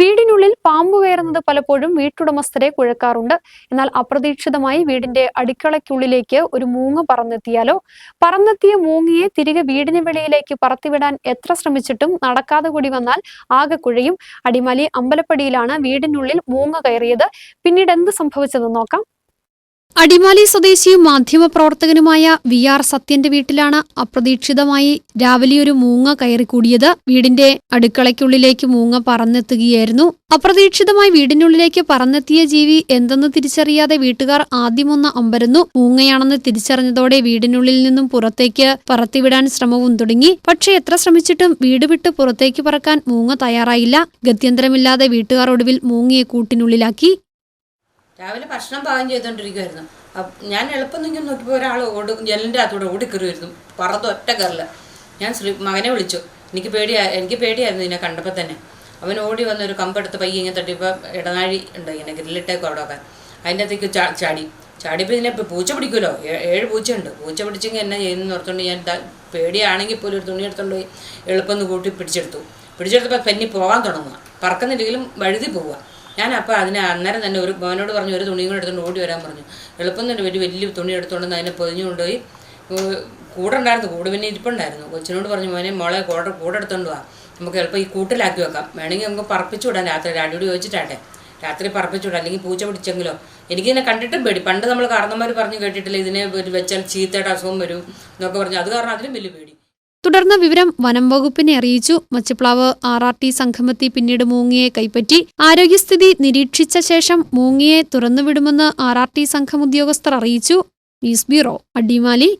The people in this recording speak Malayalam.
വീടിനുള്ളിൽ പാമ്പ് കയറുന്നത് പലപ്പോഴും വീട്ടുടമസ്ഥരെ കുഴക്കാറുണ്ട്. എന്നാൽ അപ്രതീക്ഷിതമായി വീടിന്റെ അടുക്കളയ്ക്കുള്ളിലേക്ക് ഒരു മൂങ്ങ പറന്നെത്തിയാലോ? പറന്നെത്തിയ മൂങ്ങയെ തിരികെ വീടിന് വെളിയിലേക്ക് പറത്തിവിടാൻ എത്ര ശ്രമിച്ചിട്ടും നടക്കാതെ കൂടി വന്നാൽ ആകെ കുഴയും. അടിമാലി അമ്പലപ്പടിയിലാണ് വീടിനുള്ളിൽ മൂങ്ങ കയറിയത്. പിന്നീട് എന്ത് സംഭവിച്ചതെന്ന് നോക്കാം. അടിമാലി സ്വദേശിയും മാധ്യമപ്രവർത്തകനുമായ വി ആർ സത്യന്റെ വീട്ടിലാണ് അപ്രതീക്ഷിതമായി രാവിലെ ഒരു മൂങ്ങ കയറിക്കൂടിയത്. വീടിന്റെ അടുക്കളയ്ക്കുള്ളിലേക്ക് മൂങ്ങ പറന്നെത്തുകയായിരുന്നു. അപ്രതീക്ഷിതമായി വീടിനുള്ളിലേക്ക് പറന്നെത്തിയ ജീവി എന്തെന്ന് തിരിച്ചറിയാതെ വീട്ടുകാർ ആദ്യമൊന്ന് അമ്പരന്നു. മൂങ്ങയാണെന്ന് തിരിച്ചറിഞ്ഞതോടെ വീടിനുള്ളിൽ നിന്നും പുറത്തേക്ക് പറത്തിവിടാൻ ശ്രമവും തുടങ്ങി. പക്ഷേ എത്ര ശ്രമിച്ചിട്ടും വീട് വിട്ട് പുറത്തേക്ക് പറക്കാൻ മൂങ്ങ തയ്യാറായില്ല. ഗത്യന്തരമില്ലാതെ വീട്ടുകാർ ഒടുവിൽ മൂങ്ങയെ കൂട്ടിനുള്ളിലാക്കി. രാവിലെ ഭക്ഷണം പാകം ചെയ്തുകൊണ്ടിരിക്കുമായിരുന്നു ഞാൻ എളുപ്പം നിങ്ങൾ നോക്കിയപ്പോൾ ഒരാൾ ഓട് ജനലിന്റെ അകത്തൂടെ ഓടിക്കറിയായിരുന്നു പറത്ത് ഒറ്റ കയറില്ല ഞാൻ ശ്രീ മകനെ വിളിച്ചു. എനിക്ക് പേടിയാ എനിക്ക് പേടിയായിരുന്നു ഇതിനെ കണ്ടപ്പോൾ തന്നെ. അവൻ ഓടി വന്ന് ഒരു കമ്പെടുത്ത് പയ്യെ ഇങ്ങനെ തട്ടിപ്പോൾ ഇടനാഴി ഉണ്ട് ഇങ്ങനെ ഗ്രില്ലിട്ടേക്കും അവിടെ അതിന്റെ അകത്തേക്ക് ചാടി. ചാടിയപ്പോൾ ഇതിനെ പൂച്ച പിടിക്കുമല്ലോ ഏഴ് ഏഴ് പൂച്ചയുണ്ട്. പൂച്ച പിടിച്ചെങ്കിൽ എന്നെ ചെയ്യുന്നു ഓർത്തുകൊണ്ട് ഞാൻ പേടിയാണെങ്കിൽ പോലും ഒരു തുണി എടുത്തുകൊണ്ട് പോയി എളുപ്പം കൂട്ടി പിടിച്ചെടുത്തു. പിടിച്ചെടുത്തപ്പോൾ പെന്നി പോകാൻ തുടങ്ങുക പറക്കുന്നില്ലെങ്കിലും വഴുതി പോവുക ഞാൻ അപ്പോൾ അതിനെ അന്നേരം തന്നെ ഒരു മോനോട് പറഞ്ഞു ഒരു തുണിയും കൂടെ എടുത്തുകൊണ്ട് ഓടി വരാൻ പറഞ്ഞു. എളുപ്പം തന്നെ ഒരു വലിയ തുണി എടുത്തുകൊണ്ട് അതിനെ പൊതിഞ്ഞു കൊണ്ടുപോയി കൂടെ ഉണ്ടായിരുന്നു കൂടെ പിന്നെ ഇരിപ്പുണ്ടായിരുന്നു. കൊച്ചിനോട് പറഞ്ഞു മോനെ മോളെ കൂടെ കൂടെ എടുത്തുകൊണ്ട് വാ. നമുക്ക് എളുപ്പം ഈ കൂട്ടിലാക്കി വെക്കാം. വേണമെങ്കിൽ നമുക്ക് പറപ്പിച്ചു വിടാം രാത്രി. ഡാഡിയോട് ചോദിച്ചിട്ടാട്ടെ. രാത്രി പറപ്പിച്ചു വിടാം അല്ലെങ്കിൽ പൂച്ച പിടിച്ചെങ്കിലോ. എനിക്കിതിനെ കണ്ടിട്ടും പേടി. പണ്ട് നമ്മൾ കാരണന്മാർ പറഞ്ഞു കേട്ടിട്ടില്ല ഇതിനെ വെച്ചാൽ ചീത്തയുടെ അസുഖം വരും എന്നൊക്കെ പറഞ്ഞു. അത് കാരണം അതിലും വലിയ പേടി. തുടർന്ന് വിവരം വനം വകുപ്പിനെ അറിയിച്ചു. മച്ചിപ്ലാവ് ആർ ആർ ടി സംഘമെത്തി പിന്നീട് മൂങ്ങിയെ കൈപ്പറ്റി. ആരോഗ്യസ്ഥിതി നിരീക്ഷിച്ച ശേഷം മൂങ്ങിയെ തുറന്നുവിടുമെന്ന് ആർ ആർ ടി സംഘം ഉദ്യോഗസ്ഥർ അറിയിച്ചു. News bureau Adimali.